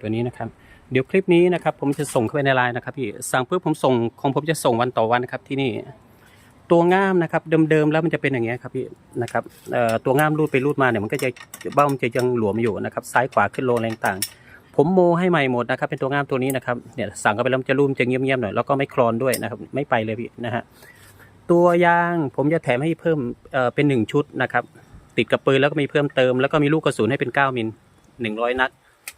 ตัวนี้นะครับ เดี๋ยวคลิปนี้นะครับ ผมจะส่งเข้าไปในไลน์นะครับพี่สั่งปุ๊บผมส่งของผมจะส่งวันต่อวันนะครับที่นี่ตัวง่ามนะครับเดิมๆแล้วมันจะเป็นอย่างเงี้ยครับพี่นะครับตัวง่ามรูดไปรูดมาเนี่ยมันก็จะเบ้ามันจะยังหลวมอยู่นะครับซ้ายขวาขึ้นลอะไรต่าง ผมโมให้ใหม่หมดนะครับเป็นตัวง่ามตัวนี้นะครับเนี่ยสั่งเข้าไปแล้วจะรูมจะเงียบๆหน่อยแล้วก็ไม่คลอนด้วยนะครับไม่ไปเลยพี่นะฮะตัวยางผมจะแถมให้เพิ่มเเป็นหนึ่งชุดนะครับติดกับปืนแล้วก็มีเพิ่มเติม แล้วก็มีลูกกระสุนให้เป็น 9มิล100 นัด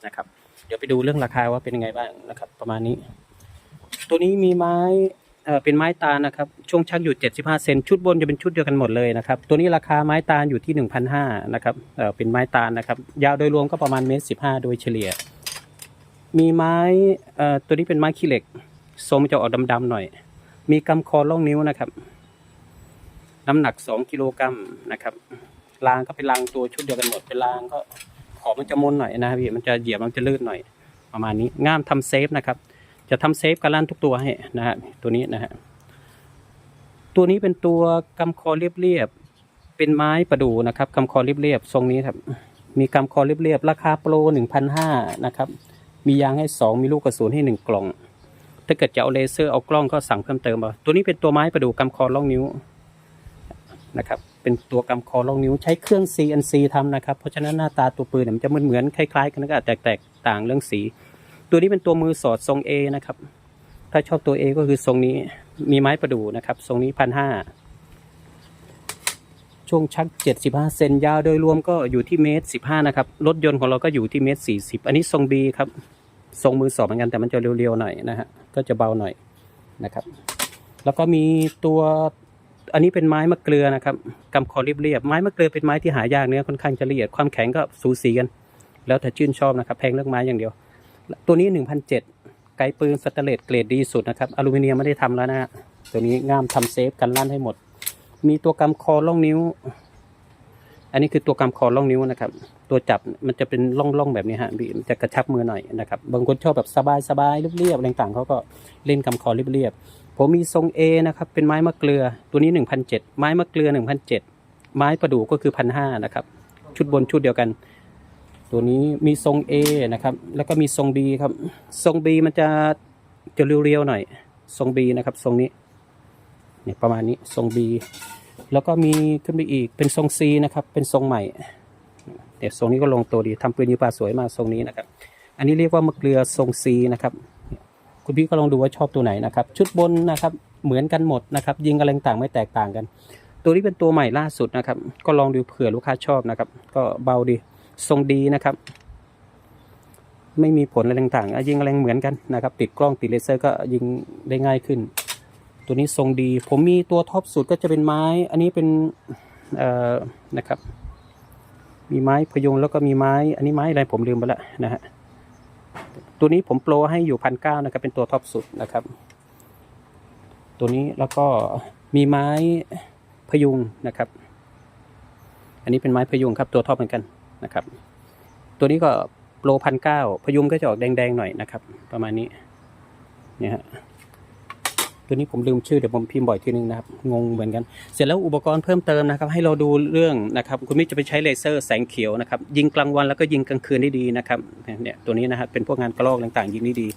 นะครับ เดี๋ยวไปดูเรื่องราคาว่าเป็นยังไงบ้างนะครับ ประมาณนี้ ตัวนี้มีไม้เอ่อเป็นไม้ตาลนะครับ ช่วงชักอยู่ 75 เซนชุดบนจะเป็นชุดเดียวกันหมดเลยนะครับ ตัวนี้ราคาไม้ตาลอยู่ที่ 1,500นะครับเอ่อเป็นไม้ตาลนะครับ ยาวโดยรวมก็ประมาณเมตร15โดยเฉลี่ย มีไม้เอ่อตัวนี้เป็นไม้ขี้เหล็กทรงจะออกดำๆหน่อย มีกำคอล่องนิ้วนะครับ น้ำหนัก 2 กิโลกรัมนะครับรางก็เป็นรางตัวชุดเดียวกันหมดเป็นรางก็ ขอมันจะมนหน่อยนะครับพี่มันจะเหยียบมันจะลื่นหน่อยประมาณนี้ง่ามทำเซฟนะครับ จะทำเซฟการลั่นทุกตัวให้นะฮะตัวนี้นะฮะตัวนี้เป็นตัวกำคอเรียบๆเป็นไม้ประดู่นะครับกำคอเรียบๆทรงนี้ครับ มีกำคอเรียบๆราคาโปรหนึ่งพันห้านะครับมียางให้สองมีลูกกระสุนให้หนึ่งกล่อง ถ้าเกิดจะเอาเลเซอร์เอากล้องก็สั่งเพิ่มเติมเอาตัวนี้เป็นตัวไม้ประดู่กำคอล่องนิ้วนะครับ เป็นตัวกำคอลองนิ้วใช้เครื่อง CNC ทำนะครับ เพราะฉะนั้นหน้าตาตัวปืนเนี่ยมันจะเหมือนเหมือนๆคล้ายๆ กันก็อาจจะแตกต่างเรื่องสี ตัวนี้เป็นตัวมือสอดทรง A นะครับ ถ้าชอบตัว A ก็คือทรงนี้มีไม้ประดู่นะครับ ทรงนี้พันห้าช่วงชัก 75 เซนยาวโดยรวมก็อยู่ที่เมตร 15 นะครับ รถยนต์ของเราก็อยู่ที่เมตร 40 อันนี้ทรง B ครับ ทรงมือสอดเหมือนกันแต่มันจะเรียวๆหน่อยนะฮะ ก็จะเบาหน่อยนะครับ แล้วก็มีตัว อันนี้เป็นไม้มะเกลือนะครับกำคอเรียบๆไม้มะเกลือเป็นไม้ที่หายากเนื้อค่อนข้างจะละเอียดความแข็งก็สูสีกัน แล้วแต่ชื่นชอบนะครับแพงเรื่องไม้อย่างเดียว ตัวนี้หนึ่งพันเจ็ดไกด์ปืนสแตเลสเกรดดีสุดนะครับอลูมิเนียมไม่ได้ทำแล้วนะตัวนี้ง่ามทำเซฟกันลั่นให้หมด มีตัวกำคอล่องนิ้ว อันนี้คือตัวกำคอล่องนิ้วนะครับ ตัวจับมันจะเป็นล่องๆแบบนี้ฮะมันจะกระชับมือหน่อยนะครับบางคนชอบแบบสบายๆเรียบๆอะไรต่างๆเขาก็เล่นกำคอเรียบๆ ผมมีทรง A นะครับ เป็นไม้มะเกลือ ตัวนี้ 1,007ไม้มะเกลือ 1,007ไม้ประดู่ก็คือ 1,500นะครับ ชุดบนชุดเดียวกัน ตัวนี้มีทรง A นะครับ แล้วก็มีทรง B ครับ ทรง B มันจะจะเรียวๆหน่อย ทรง B นะครับ ทรงนี้ เนี่ยประมาณนี้ ทรง B แล้วก็มีขึ้นไปอีก เป็นทรง C นะครับ เป็นทรงใหม่เดี๋ยวทรงนี้ก็ลงตัวดีทำปืนยิงปลาสวยมากทรงนี้นะครับ อันนี้เรียกว่ามะเกลือทรง C นะครับ คุณพี่ก็ลองดูว่าชอบตัวไหนนะครับ ชุดบนนะครับเหมือนกันหมดนะครับ ยิงอะไรต่างไม่แตกต่างกัน ตัวนี้เป็นตัวใหม่ล่าสุดนะครับ ก็ลองดูเผื่อลูกค้าชอบนะครับ ก็เบาดีทรงดีนะครับ ไม่มีผลอะไรต่างๆยิงอะไรเหมือนกันนะครับ ติดกล้องติดเลเซอร์ก็ยิงได้ง่ายขึ้น ตัวนี้ทรงดี ผมมีตัวท็อปสุดก็จะเป็นไม้ อันนี้เป็นนะครับ มีไม้พยุงแล้วก็มีไม้ อันนี้ไม้อะไรผมลืมไปแล้วนะฮะ ตัวนี้ผมโปรให้อยู่พันเก้านะครับ เป็นตัวท็อปสุดนะครับ ตัวนี้แล้วก็มีไม้พยุงนะครับ อันนี้เป็นไม้พยุงครับ ตัวท็อปเหมือนกันนะครับ ตัวนี้ก็โปรพันเก้าพยุงก็จะออกแดงๆหน่อยนะครับ ประมาณนี้เนี่ยฮะ ตัวนี้ผมลืมชื่อเดี๋ยวผมพิมพ์บ่อยทีนึงนะครับงงเหมือนกัน เสร็จแล้วอุปกรณ์เพิ่มเติมนะครับ ให้เราดูเรื่องนะครับคุณมิจะไปใช้เลเซอร์แสงเขียวนะครับยิงกลางวันแล้วก็ยิงกลางคืนได้ดีนะครับเนี่ยตัวนี้นะครับเป็นพวกงานกระลอกต่างๆ ยิงได้ดี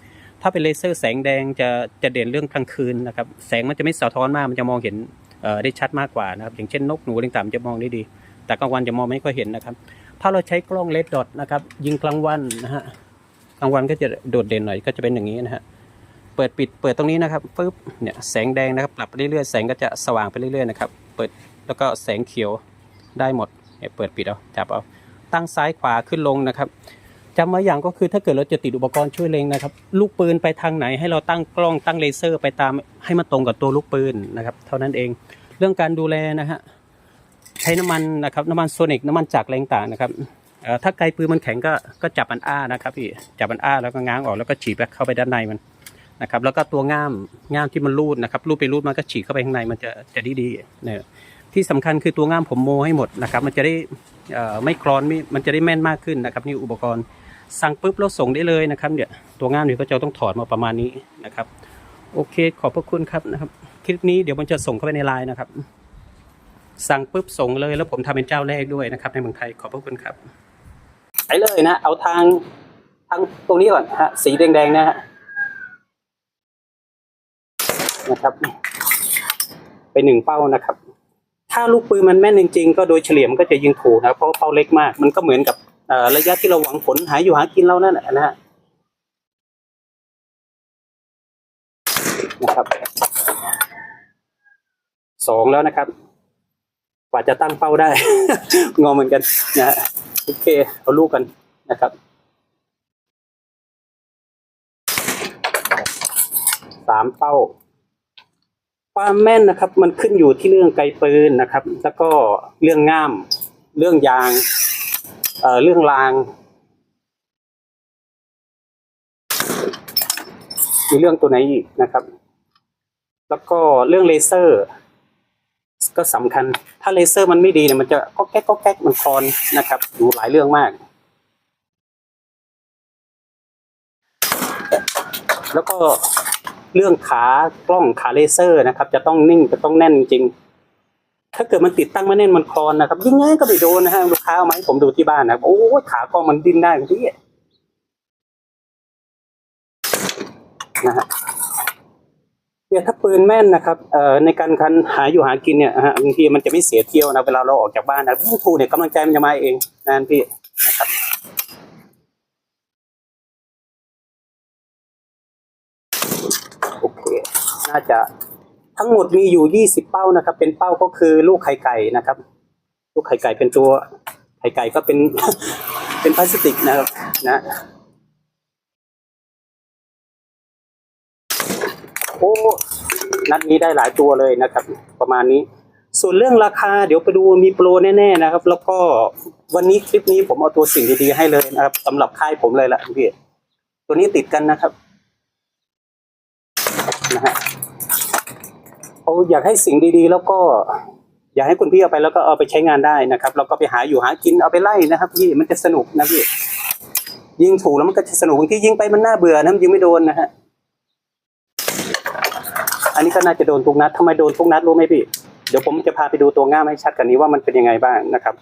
ถ้าเป็นเลเซอร์แสงแดงจะจะเด่นเรื่องกลางคืนนะครับแสงมันจะไม่สะท้อนมากมันจะมองเห็นเอ่อได้ชัดมากกว่านะครับอย่างเช่นนกหนูต่างๆจะมองได้ดี แต่กลางวันจะมองไม่ค่อยเห็นนะครับ ถ้าเราใช้กล้องเลดดอทนะครับยิงกลางวันนะฮะกลางวันก็จะโดดเด่นหน่อยก็จะเป็นอย่างนี้นะฮะ เปิดปิดเปิดตรงนี้นะครับปึ๊บเนี่ยแสงแดงนะครับปรับไปเรื่อยๆแสงก็จะสว่างไปเรื่อยๆนะครับเปิดแล้วก็แสงเขียวได้หมดเนี่ยเปิดปิดเอาจับเอาตั้งซ้ายขวาขึ้นลงนะครับจำไว้อย่างก็คือถ้าเกิดเราจะติดอุปกรณ์ช่วยเล็งนะครับ ลูกปืนไปทางไหนให้เราตั้งกล้องตั้งเลเซอร์ไปตามให้มันตรงกับตัวลูกปืนนะครับ เท่านั้นเองเรื่องการดูแลนะฮะใช้น้ำมันนะครับน้ำมันโซนิกน้ำมันจากแรงต่างนะครับถ้าไกลปืนมันแข็งก็ก็จับมันอ้านะครับพี่จับมันอ้าแล้วก็ง้างออกแล้วก็ฉีดไปเข้าไปด้านในมัน นะครับ แล้วก็ตัวง่ามง่ามที่มันรูดนะครับรูดไปรูดมันก็ฉีกเข้าไปข้างในมันจะจะดีดีเนี่ยที่สำคัญคือตัวง่ามผมโมให้หมดนะครับ มันจะได้อ่อไม่คลอนไม่มันจะได้แม่นมากขึ้นนะครับ นี่อุปกรณ์สั่งปุ๊บแล้วส่งได้เลยนะครับเนี่ยวตัวง่ามเนี่ยก็จะต้องถอดมาประมาณนี้นะครับ โอเคขอบพระคุณครับนะครับคลิปนี้เดี๋ยวมันจะส่งเข้าไปในไลน์นะครับ สั่งปุ๊บส่งเลยแล้วผมทำเป็นเจ้าแรกด้วยนะครับ ในเมืองไทยขอบพระคุณครับไปเลยนะ เอาทางทั้งตรงนี้ก่อนฮะสีแดงๆนะฮะ นะครับ ไปหนึ่งเป้านะครับ ถ้าลูกปืนมันแม่นจริง ๆ ก็โดยเฉลี่ยมันก็จะยิงถูกนะเพราะเป้าเล็กมาก มันก็เหมือนกับระยะที่เราหวังผลหาอยู่หากินเรานั่นแหละนะฮะนะครับสองแล้วนะครับ กว่าจะตั้งเป้าได้ งอเหมือนกันนะฮะโอเค เอาลูกกันนะครับสามเป้า ความแม่นนะครับ มันขึ้นอยู่ที่เรื่องไกลปืนนะครับ แล้วก็เรื่องง่าม เรื่องยางเอ่อเรื่องรางมีเรื่องตัวไหนอีกนะครับ แล้วก็เรื่องเลเซอร์ ก็สำคัญ ถ้าเลเซอร์มันไม่ดีเนี่ยมันจะก็แก๊กก็แก๊กมันคลอนนะครับอยู่หลายเรื่องมาก แล้วก็ เรื่องขากล้องขาเลเซอร์นะครับ จะต้องนิ่งจะต้องแน่นจริง ถ้าเกิดมันติดตั้งไม่แน่นมันคลอนนะครับยิ่งไงก็ไม่โดนนะฮะลูกค้าเอามาให้ผมดูที่บ้านนะโอ้ขากล้องมันดิ้นได้พี่นะฮะเนี่ยถ้าปืนแม่นนะครับเอ่อในการคันหาอยู่หากินเนี่ยฮะบางทีมันจะไม่เสียเที่ยวนะเวลาเราออกจากบ้านนะยิ่งถูเนี่ยกำลังใจมันจะมาเองนะพี่นะครับ โอเค น่าจะทั้งหมดมีอยู่ยี่สิบเป้านะครับ เป็นเป้าก็คือลูกไข่ไก่นะครับ ลูกไข่ไก่เป็นตัวไข่ไก่ก็เป็นเป็นพลาสติกนะครับนะโอ้นัดนี้ได้หลายตัวเลยนะครับ ประมาณนี้ ส่วนเรื่องราคาเดี๋ยวไปดูมีโปรแน่ๆนะครับ แล้วก็วันนี้คลิปนี้ผมเอาตัวสิ่งดีๆให้เลยนะครับสำหรับค่ายผมเลยละพี่ตัวนี้ติดกันนะครับนะฮะ เขาอยากให้สิ่งดีๆ แล้วก็ อยากให้คุณพี่เอาไปแล้วก็เอาไปใช้งานได้นะครับแล้วก็ไปหาอยู่หากินเอาไปไล่นะครับ พี่มันจะสนุกนะพี่ยิงถูกแล้วมันก็จะสนุกบางทียิงไปมันน่าเบื่อนะยิงไม่โดนนะฮะอันนี้ก็น่าจะโดนทุกนัดทำไมโดนทุกนัดรู้ไหมพี่เดี๋ยวผมจะพาไปดูตัวง่ามให้ชัดกันนี้ว่ามันเป็นยังไงบ้างนะครับ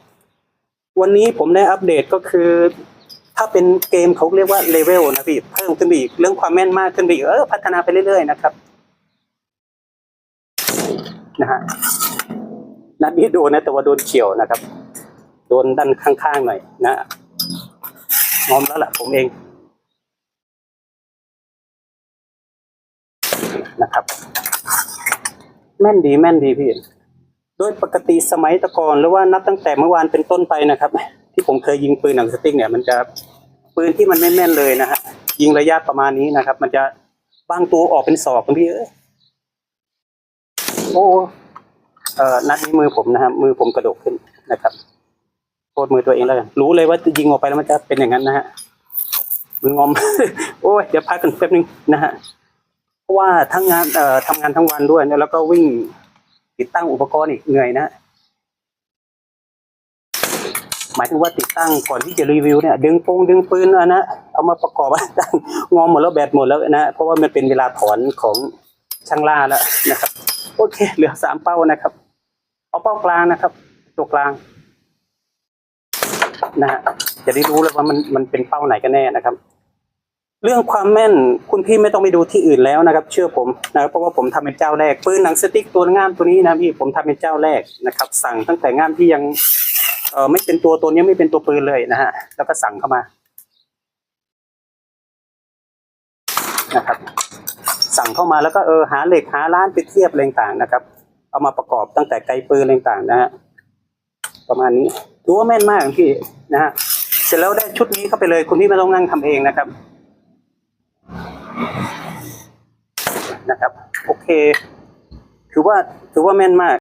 วันนี้ผมได้อัปเดตก็คือ ถ้าเป็นเกมเขาเรียกว่าเลเวลนะพี่เพิ่มขึ้นไปอีกเรื่องความแม่นมากขึ้นไปอีกเออพัฒนาไปเรื่อยๆนะครับ นะฮะนัดนี้โดนนะแต่ว่าโดนเฉียวนะครับ โดนด้านข้างๆหน่อยนะงอมแล้วล่ะผมเองนะครับ แม่นดีแม่นดีพี่ โดยปกติสมัยตะกอนหรือว่านับตั้งแต่เมื่อวานเป็นต้นไปนะครับ ที่ผมเคยยิงปืนหนังสติ๊กเนี่ยมันจะปืนที่มันไม่แม่นเลยนะฮะยิงระยะประมาณนี้นะครับ มันจะบางตัวออกเป็นศอกพี่เอ้ย โอ้เอ่อนัดนี้มือผมนะครับมือผมกระดกขึ้นนะครับโทษมือตัวเองแล้วกันรู้เลยว่ายิงออกไปแล้วมันจะเป็นอย่างนั้นนะฮะมืองอม โอ้ยเดี๋ยวพักกันแป๊บนึงนะฮะเพราะว่าทั้งงานเอ่อทำงานทั้งวันด้วยแล้วก็วิ่งติดตั้งอุปกรณ์อีกเหนื่อยนะหมายถึงว่าติดตั้งก่อนที่จะรีวิวเนี่ยดึงปงดึงปืนอะนะเอามาประกอบตั้งงอมหมดแล้วแบตหมดแล้วนะเพราะว่ามันเป็นเวลาถอนของช่างล่าแล้วนะครับ โอเค เหลือสามเป้านะครับ เอาเป้ากลางนะครับ ตัวกลางนะฮะจะได้รู้เลยว่ามันมันเป็นเป้าไหนกันแน่นะครับ เรื่องความแม่นคุณพี่ไม่ต้องไปดูที่อื่นแล้วนะครับ เชื่อผมนะเพราะว่าผมทำเป็นเจ้าแรกปืนหนังสติ๊กตัวง่ามตัวนี้นะพี่ผมทำเป็นเจ้าแรกนะครับ สั่งตั้งแต่ง่ามที่ยังเออไม่เป็นตัวตัวนี้ไม่เป็นตัวปืนเลยนะฮะแล้วก็สั่งเข้ามานะครับ สั่งเข้ามาแล้วก็เออหาเหล็กหาร้านไปเทียบอะไรต่างนะครับ เอามาประกอบตั้งแต่ไกลปืนอะไรต่างนะฮะประมาณนี้ถือว่าแม่นมากพี่นะฮะเสร็จแล้วได้ชุดนี้เข้าไปเลยคุณพี่ไม่ต้องนั่งทำเองนะครับนะครับ โอเค ถือว่าถือว่าแม่นมาก